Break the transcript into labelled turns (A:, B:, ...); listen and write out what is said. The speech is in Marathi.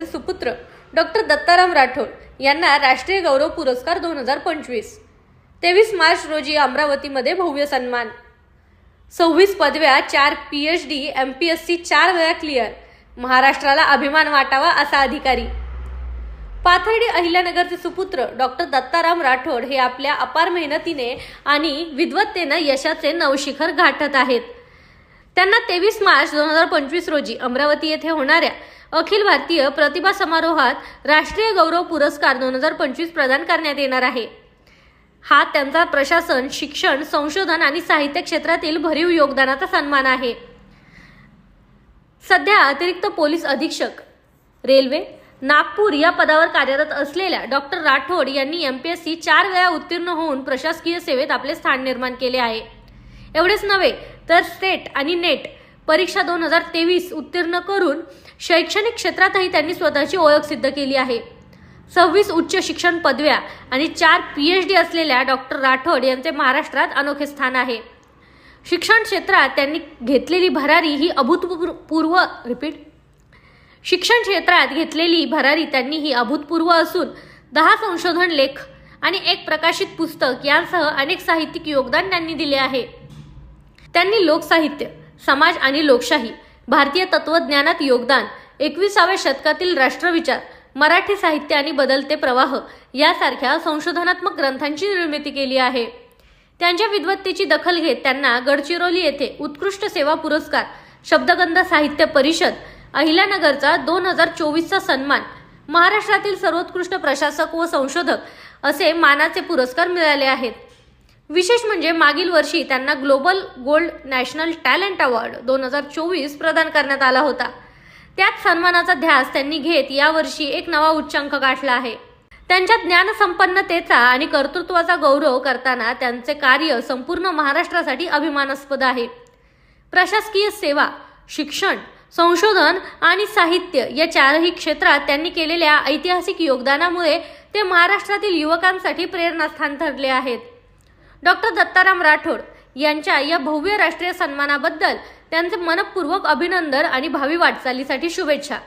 A: सुपुत्र डॉक्टर दत्ताराम राठोड यांना राष्ट्रीय गौरव पुरस्कार दोन हजार पंचवीस. तेवीस मार्च रोजी अमरावतीमध्ये भव्य सन्मान. सव्वीस पदव्या चार P H D M P S C चार वेळा क्लिअर महाराष्ट्राला अभिमान वाटावा असा अधिकारी. पाथर्डी अहिल्यानगरचे सुपुत्र डॉक्टर दत्ताराम राठोड हे आपल्या अपार मेहनतीने आणि विद्वत्तेनं यशाचे नवशिखर गाठत आहेत. त्यांना तेवीस मार्च दोन हजार पंचवीस रोजी अमरावती येथे होणाऱ्या अखिल भारतीय प्रतिभा समारोहात राष्ट्रीय गौरव पुरस्कार दोन हजार पंचवीस प्रदान करण्यात येणार आहे. हा त्यांचा प्रशासन शिक्षण संशोधन आणि साहित्य क्षेत्रातील भरीव योगदानाचा सन्मान आहे. सध्या अतिरिक्त पोलीस अधीक्षक रेल्वे नागपूर या पदावर कार्यरत असलेल्या डॉक्टर राठोड यांनी एम पी एस सी चार वेळा उत्तीर्ण होऊन प्रशासकीय सेवेत आपले स्थान निर्माण केले आहे. एवढेच नव्हे तर स्टेट आणि नेट परीक्षा दोन हजार तेवीस उत्तीर्ण करून शैक्षणिक क्षेत्रातही त्यांनी स्वतःची ओळख सिद्ध केली आहे. सव्वीस उच्च शिक्षण पदव्या आणि चार पी एच डी असलेल्या डॉक्टर राठोड यांचे महाराष्ट्रात अनोखे स्थान आहे. शिक्षण क्षेत्रात त्यांनी घेतलेली भरारी ही अभूतपूर्व रिपीट शिक्षण क्षेत्रात घेतलेली भरारी त्यांनी ही अभूतपूर्व असून दहा संशोधन लेख आणि एक प्रकाशित पुस्तक यांसह अनेक साहित्यिक योगदान त्यांनी दिले आहे. त्यांनी लोकसाहित्य समाज आणि लोकशाही भारतीय तत्वज्ञानात योगदान एकविसाव्या शतकातील राष्ट्रविचार मराठी साहित्य आणि बदलते प्रवाह यासारख्या संशोधनात्मक ग्रंथांची निर्मिती केली आहे. त्यांच्या विद्वत्तेची दखल घेत त्यांना गडचिरोली येथे उत्कृष्ट सेवा पुरस्कार शब्दगंध साहित्य परिषद अहिल्यानगरचा दोन हजार चोवीसचा सन्मान महाराष्ट्रातील सर्वोत्कृष्ट प्रशासक व संशोधक असे मानाचे पुरस्कार मिळाले आहेत. विशेष म्हणजे मागील वर्षी त्यांना global gold national talent award दोन हजार चोवीस प्रदान करण्यात आला होता. त्याच सन्मानाचा ध्यास त्यांनी घेत यावर्षी एक नवा उच्चांक गाठला आहे. त्यांच्या ज्ञानसंपन्नतेचा आणि कर्तृत्वाचा गौरव करताना त्यांचे कार्य संपूर्ण महाराष्ट्रासाठी अभिमानास्पद आहे. प्रशासकीय सेवा शिक्षण संशोधन आणि साहित्य या चारही क्षेत्रात त्यांनी केलेल्या ऐतिहासिक योगदानामुळे ते महाराष्ट्रातील युवकांसाठी प्रेरणास्थान ठरले आहेत. डॉक्टर दत्ताराम राठोड यांच्या या भव्य राष्ट्रीय सन्मानाबद्दल त्यांचे मनपूर्वक अभिनंदन आणि भावी वाटचालीसाठी शुभेच्छा.